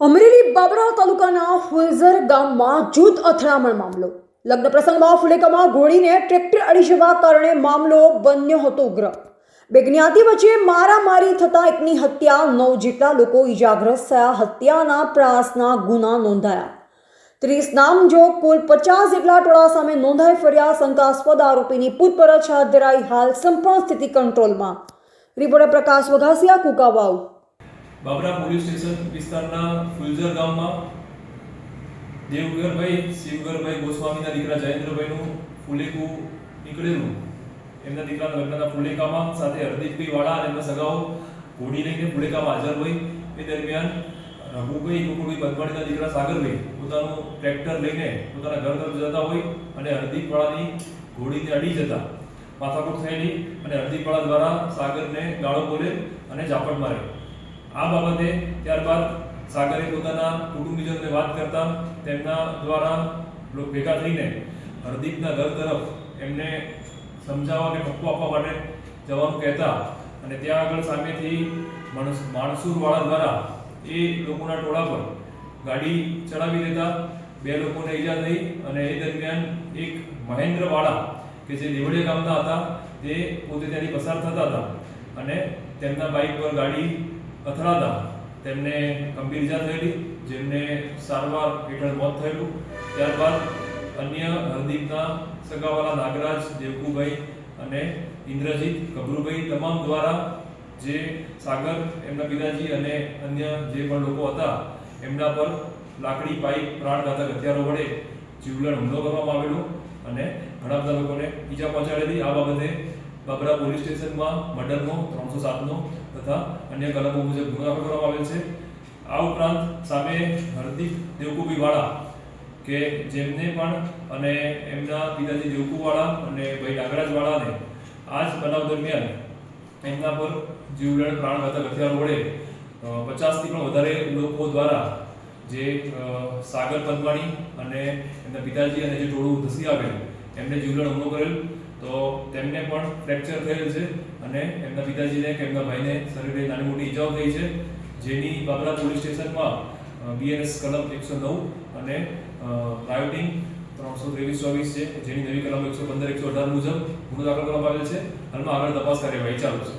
અમરેલી બાબરા તાલુકાના ફુલઝર ગામમાં જૂથ અથડામણ મામલો. લગ્ન પ્રસંગમાં ફુલેકામાં ગોળીને ટ્રેક્ટર અડી જવા કારણે મામલો બન્યો હતો ઉગ્ર. બે જ્ઞાતિ વચ્ચે મારામારી થતાં એકની હત્યા, નવ જેટલા લોકો ઈજાગ્રસ્ત થયા, હત્યાના પ્રયાસના ગુના નોંધાયા. ત્રીસ નામજો કુલ પચાસ જેટલા ટોળા સામે નોંધાઈ ફર્યા, શંકાસ્પદ આરોપીની પૂછપરછ હાથ ધરાઈ હાલ સંપૂર્ણ સ્થિતિ કંટ્રોલમાં. Reporter Prakash Vaghasiya, Kukavav. Babra police station વિસ્તારના ફુલઝર ગામમાં દેવગરભાઈ, શિવગરભાઈ ગોસ્વામીના દીકરા જયેન્દ્રભાઈનું ફુલેકું નીકળેલું. એમના દીકરાના લગ્નના ફુલેકામાં સાથે હરદીપભાઈ વાળા અને એમના સગાઓ ઘોડી લઈને ફુલેકામાં હાજર હોય એ દરમિયાન રઘુભાઈ ગોકુળભાઈ બનવાડીના દીકરા સાગરભાઈ પોતાનું ટ્રેક્ટર લઈને પોતાના ઘર તરફ જતા હોય અને હરદીપવાળાની ઘોડીને અડી જતા. માથાકૂટ થયેલી અને હરદીપવાળા દ્વારા સાગરને ગાળો બોલે અને ઝાપટ મારે. આ બાબતે ત્યારબાદ સાગરે પોતાના કુટુંબીજનોને વાત કરતા તેમના દ્વારા ભેગા થઈને હરદીપના ઘર તરફ એમને સમજાવવા કે ઠપકો આપવા માટે જવાનું કહેતા અને ત્યાં આગળ સામેથી માણસ, માણસુરવાળા દ્વારા એ લોકોના ટોળા પર ગાડી ચડાવી દેતા બે લોકોને ઈજા થઈ અને એ દરમિયાન એક મહેન્દ્રવાળા કે જે દેવળિયા ગામના હતા, તે પોતે ત્યાંથી પસાર થતા હતા અને તેમના બાઇક પર ગાડી અથડાતા તેમને ગંભીર ઇજા થયેલી, જેમને સારવાર હેઠળ મોત થયેલું. ત્યારબાદ અન્ય હરદીપના સગાવાલા નાગરાજ, દેવકુભાઈ અને ઇન્દ્રજીત ગભરુભાઈ તમામ દ્વારા જે સાગર, એમના પિતાજી અને અન્ય જે પણ લોકો હતા, એમના પર લાકડી, પાઇપ, પ્રાણઘાતક હથિયારો વડે જીવલેણ હુમલો કરવામાં આવેલો અને ઘણા બધા લોકોને ઈજા પહોંચાડેલી. આ બાબતે બાબરા પોલીસ સ્ટેશનમાં, મર્ડરનો, ત્રણસો સાતનો તથા અન્ય કલમો મુજબ ગુનો દાખલ કરવામાં આવેલ છે. આ ઉપરાંત સામે હરદીપ દેવકુબીવાળા કે જેમને પણ અને એમના પિતાજી દેવકુવાળા અને ભાઈ નાગરાજવાળાને આ જ બનાવ દરમિયાન એમના પર જીવલેણ પ્રાણઘાતક હથિયારો વડે પચાસથી પણ વધારે લોકો દ્વારા જે સાગર પદવાણી અને એમના પિતાજી અને જે ટોળું ધસી આવેલ એમને જીવલેણ હુમલો કરેલ. તો તેમને પણ ફ્રેક્ચર થયેલ છે અને એમના પિતાજીને કે એમના ભાઈને શરીરે નાની મોટી ઈજાઓ થઈ છે. જેની બાબરા પોલીસ સ્ટેશનમાં બીએનએસ કલમ એકસો નવ અને રાયોટિંગ ત્રણસો ત્રેવીસ ચોવીસ છે. જેની નવી કલમ એકસો પંદર, એકસો અઢાર મુજબ ગુનો દાખલ કરવામાં આવેલ છે. હાલમાં આગળ તપાસ કાર્યવાહી ચાલુ છે.